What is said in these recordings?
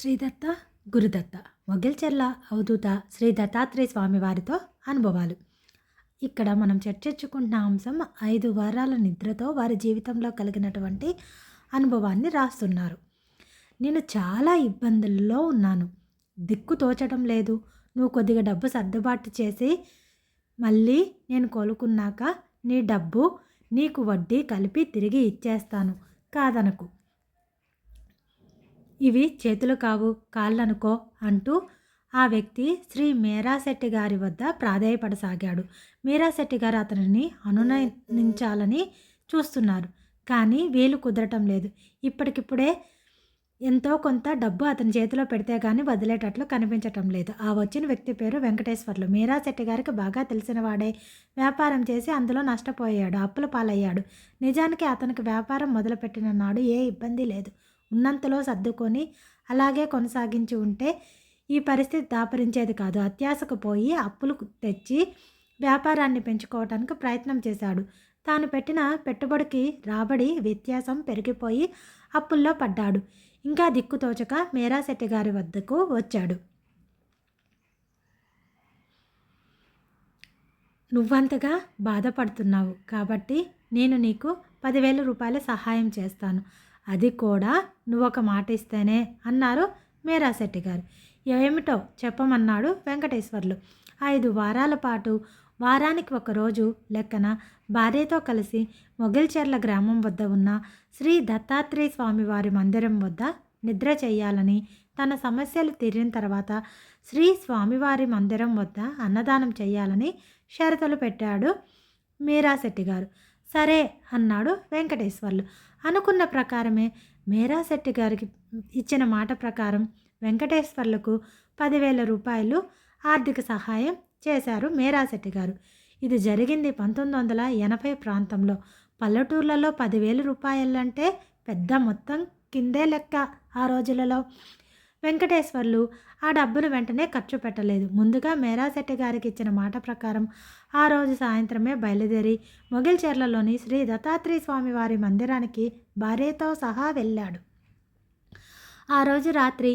శ్రీదత్త గురుదత్త. మొగ్గల్చెర్ల అవధూత శ్రీ దత్తాత్రేయ స్వామి వారితో అనుభవాలు. ఇక్కడ మనం చర్చించుకుంటున్న అంశం ఐదు వారాల నిద్రతో వారి జీవితంలో కలిగినటువంటి అనుభవాన్ని రాస్తున్నారు. నేను చాలా ఇబ్బందుల్లో ఉన్నాను. దిక్కు తోచడం లేదు. నువ్వు కొద్దిగా డబ్బు సర్దుబాటు చేసి మళ్ళీ నేను కోలుకున్నాక నీ డబ్బు నీకు వడ్డీ కలిపి తిరిగి ఇచ్చేస్తాను. కాదనకు. ఇవి చేతులు కావు కాళ్ళనుకో అంటూ ఆ వ్యక్తి శ్రీ మీరాశెట్టి గారి వద్ద ప్రాధేయపడసాగాడు. మీరాశెట్టి గారు అతనిని అనునయించాలని చూస్తున్నారు. కానీ వీలు కుదరటం లేదు. ఇప్పటికిప్పుడే ఎంతో కొంత డబ్బు అతని చేతిలో పెడితే కానీ వదిలేటట్లు కనిపించటం లేదు. ఆ వచ్చిన వ్యక్తి పేరు వెంకటేశ్వర్లు. మీరాశెట్టి గారికి బాగా తెలిసిన వాడే వ్యాపారం చేసి అందులో నష్టపోయాడు. అప్పుల పాలయ్యాడు. నిజానికి అతనికి వ్యాపారం మొదలుపెట్టిన నాడు ఏ ఇబ్బంది లేదు. ఉన్నంతలో సర్దుకొని అలాగే కొనసాగించి ఉంటే ఈ పరిస్థితి దాపరించేది కాదు. అత్యాశకు పోయి అప్పులు తెచ్చి వ్యాపారాన్ని పెంచుకోవడానికి ప్రయత్నం చేశాడు. తాను పెట్టిన పెట్టుబడికి రాబడి వ్యత్యాసం పెరిగిపోయి అప్పుల్లో పడ్డాడు. ఇంకా దిక్కుతోచక మేరాశెట్టి గారి వద్దకు వచ్చాడు. నువ్వంతగా బాధపడుతున్నావు కాబట్టి నేను నీకు పదివేల రూపాయల సహాయం చేస్తాను. అది కూడా నువ్వు ఒక మాట ఇస్తేనే అన్నారు మేరాశెట్టి గారు. ఏమిటో చెప్పమన్నాడు వెంకటేశ్వర్లు. ఐదు వారాల పాటు వారానికి ఒక రోజు లెక్కన భార్యతో కలిసి మొగిల్చెర్ల గ్రామం వద్ద ఉన్న శ్రీ దత్తాత్రేయ స్వామివారి మందిరం వద్ద నిద్ర చేయాలని తన సమస్యలు తీరిన తర్వాత శ్రీ స్వామివారి మందిరం వద్ద అన్నదానం చేయాలని షరతులు పెట్టాడు మీరాశెట్టి గారు. సరే అన్నాడు వెంకటేశ్వర్లు. అనుకున్న ప్రకారమే మీరాశెట్టి గారికి ఇచ్చిన మాట ప్రకారం వెంకటేశ్వర్లకు పదివేల రూపాయలు ఆర్థిక సహాయం చేశారు మేరాశెట్టి గారు. ఇది జరిగింది పంతొమ్మిది వందల ఎనభై ప్రాంతంలో. పల్లెటూర్లలో పదివేల రూపాయలంటే పెద్ద మొత్తం కిందే లెక్క ఆ రోజులలో. వెంకటేశ్వర్లు ఆ డబ్బులు వెంటనే ఖర్చు పెట్టలేదు. ముందుగా మేరాశెట్టి గారికి ఇచ్చిన మాట ప్రకారం ఆ రోజు సాయంత్రమే బయలుదేరి మొగిల్చెర్లలోని శ్రీ దత్తాత్రేయ స్వామి వారి మందిరానికి భార్యతో సహా వెళ్ళాడు. ఆ రోజు రాత్రి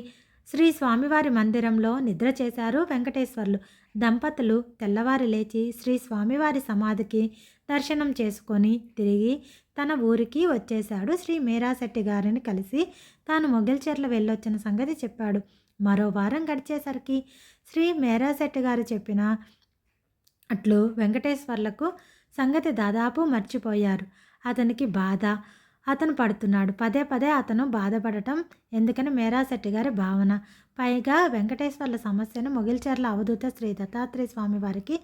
శ్రీ స్వామివారి మందిరంలో నిద్ర చేశారు వెంకటేశ్వర్లు. దంపతులు తెల్లవారి లేచి శ్రీ స్వామివారి సమాధికి దర్శనం చేసుకొని తిరిగి తన ఊరికి వచ్చేశాడు. శ్రీ మేరాశెట్టి గారిని కలిసి తాను మొగిల్చెర్ల వెళ్ళొచ్చిన సంగతి చెప్పాడు. మరో వారం గడిచేసరికి శ్రీ మేరాశెట్టి గారు చెప్పిన అట్లు వెంకటేశ్వర్లకు సంగతి దాదాపు మర్చిపోయారు. అతనికి బాధ అతను పడుతున్నాడు. పదే పదే అతను బాధపడటం ఎందుకని మేరాశెట్టి గారి భావన. పైగా వెంకటేశ్వర్ల సమస్యను మొగిల్చేర్ల అవధూత శ్రీ దత్తాత్రేయ స్వామి వారికి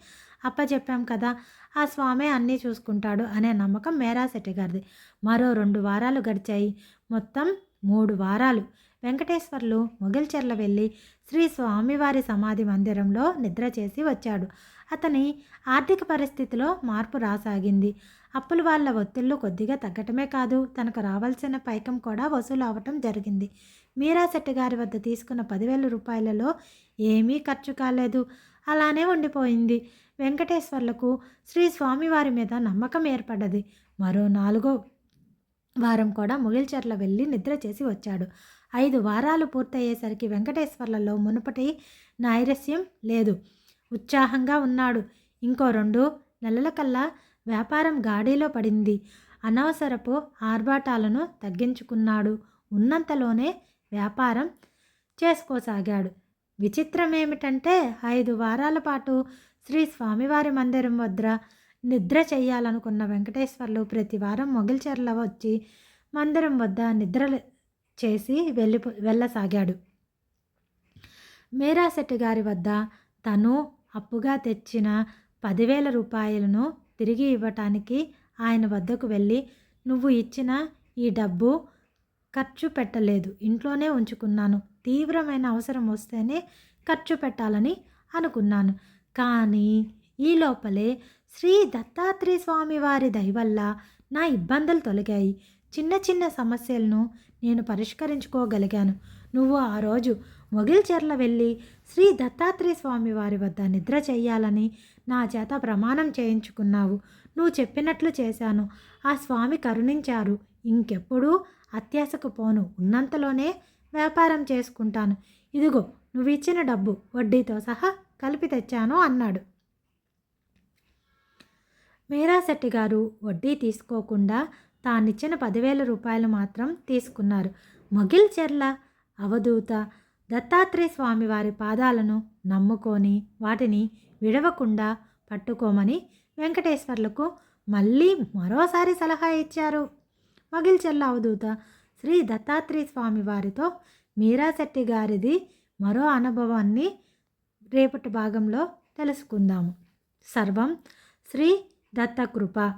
అప్పచెప్పాం కదా. ఆ స్వామి అన్నీ చూసుకుంటాడు అనే నమ్మకం మేరాశెట్టి గారిది. మరో రెండు వారాలు గడిచాయి. మొత్తం మూడు వారాలు. వెంకటేశ్వర్లు మొగిల్చెర్ల వెళ్ళి శ్రీ స్వామివారి సమాధి మందిరంలో నిద్ర చేసి వచ్చాడు. అతని ఆర్థిక పరిస్థితిలో మార్పు రాసాగింది. అప్పుల వాళ్ళ ఒత్తిళ్ళు కొద్దిగా తగ్గటమే కాదు తనకు రావాల్సిన పైకం కూడా వసూలు అవటం జరిగింది. మీరాశెట్టి గారి వద్ద తీసుకున్న పదివేల రూపాయలలో ఏమీ ఖర్చు కాలేదు. అలానే ఉండిపోయింది. వెంకటేశ్వర్లకు శ్రీ స్వామివారి మీద నమ్మకం ఏర్పడ్డది. మరో నాలుగో వారం కూడా ముగిల్చెర్ల వెళ్ళి నిద్ర చేసి వచ్చాడు. ఐదు వారాలు పూర్తయ్యేసరికి వెంకటేశ్వర్లలో మునుపటి నైరస్యం లేదు. ఉత్సాహంగా ఉన్నాడు. ఇంకో రెండు నెలల కల్లా వ్యాపారం గాడిలో పడింది. అనవసరపు ఆర్భాటాలను తగ్గించుకున్నాడు. ఉన్నంతలోనే వ్యాపారం చేసుకోసాగాడు. విచిత్రం ఏమిటంటే ఐదు వారాల పాటు శ్రీ స్వామివారి మందిరం వద్ద నిద్ర చేయాలనుకున్న వెంకటేశ్వర్లు ప్రతి వారం మొగిల్చెర్ల వచ్చి మందిరం వద్ద నిద్ర చేసి వెళ్ళి వెళ్ళసాగాడు. మేరాశెట్టి గారి వద్ద తను అప్పుగా తెచ్చిన పదివేల రూపాయలను తిరిగి ఇవ్వటానికి ఆయన వద్దకు వెళ్ళి నువ్వు ఇచ్చిన ఈ డబ్బు ఖర్చు పెట్టలేదు. ఇంట్లోనే ఉంచుకున్నాను. తీవ్రమైన అవసరం వస్తేనే ఖర్చు పెట్టాలని అనుకున్నాను. కానీ ఈ లోపలే శ్రీ దత్తాత్రేయ స్వామి వారి దయవల్ల నా ఇబ్బందులు తొలగాయి. చిన్న చిన్న సమస్యలను నేను పరిష్కరించుకోగలిగాను. నువ్వు ఆ రోజు మొగిల్చెర్ల వెళ్ళి శ్రీ దత్తాత్రేయ స్వామి వారి వద్ద నిద్ర చేయాలని నా చేత ప్రమాణం చేయించుకున్నావు. నువ్వు చెప్పినట్లు చేశాను. ఆ స్వామి కరుణించారు. ఇంకెప్పుడూ అత్యాశకు పోను. ఉన్నంతలోనే వ్యాపారం చేసుకుంటాను. ఇదిగో నువ్వు ఇచ్చిన డబ్బు వడ్డీతో సహా కలిపి తెచ్చాను అన్నాడు. మీరాశెట్టి గారు వడ్డీ తీసుకోకుండా తానిచ్చిన పదివేల రూపాయలు మాత్రం తీసుకున్నారు. మొగిల్ చెర్ల అవధూత దత్తాత్రేయ స్వామి వారి పాదాలను నమ్ముకొని వాటిని విడవకుండా పట్టుకోమని వెంకటేశ్వర్లకు మళ్ళీ మరోసారి సలహా ఇచ్చారు. మొగిల్ చెర్ల అవధూత శ్రీ దత్తాత్రేయ స్వామి వారితో మీరాశెట్టి గారిది మరో అనుభవాన్ని రేపటి భాగంలో తెలుసుకుందాము. సర్వం శ్రీ దత్తకృప.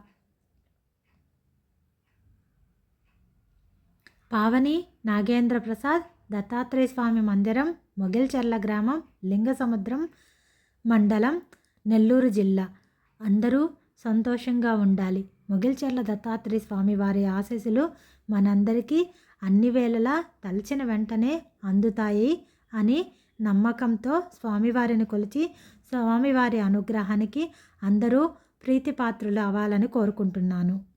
పావని నాగేంద్ర ప్రసాద్ దత్తాత్రేయ స్వామి మందిరం మొగిల్చెర్ల గ్రామం లింగసముద్రం మండలం నెల్లూరు జిల్లా. అందరూ సంతోషంగా ఉండాలి. మొగిల్చెర్ల దత్తాత్రేయ స్వామి వారి ఆశీస్సులు మనందరికీ అన్ని వేళలా తలచిన వెంటనే అందుతాయి అని నమ్మకంతో స్వామివారిని కొలిచి స్వామివారి అనుగ్రహానికి అందరూ ప్రీతిపాత్రులు అవ్వాలని కోరుకుంటున్నాను.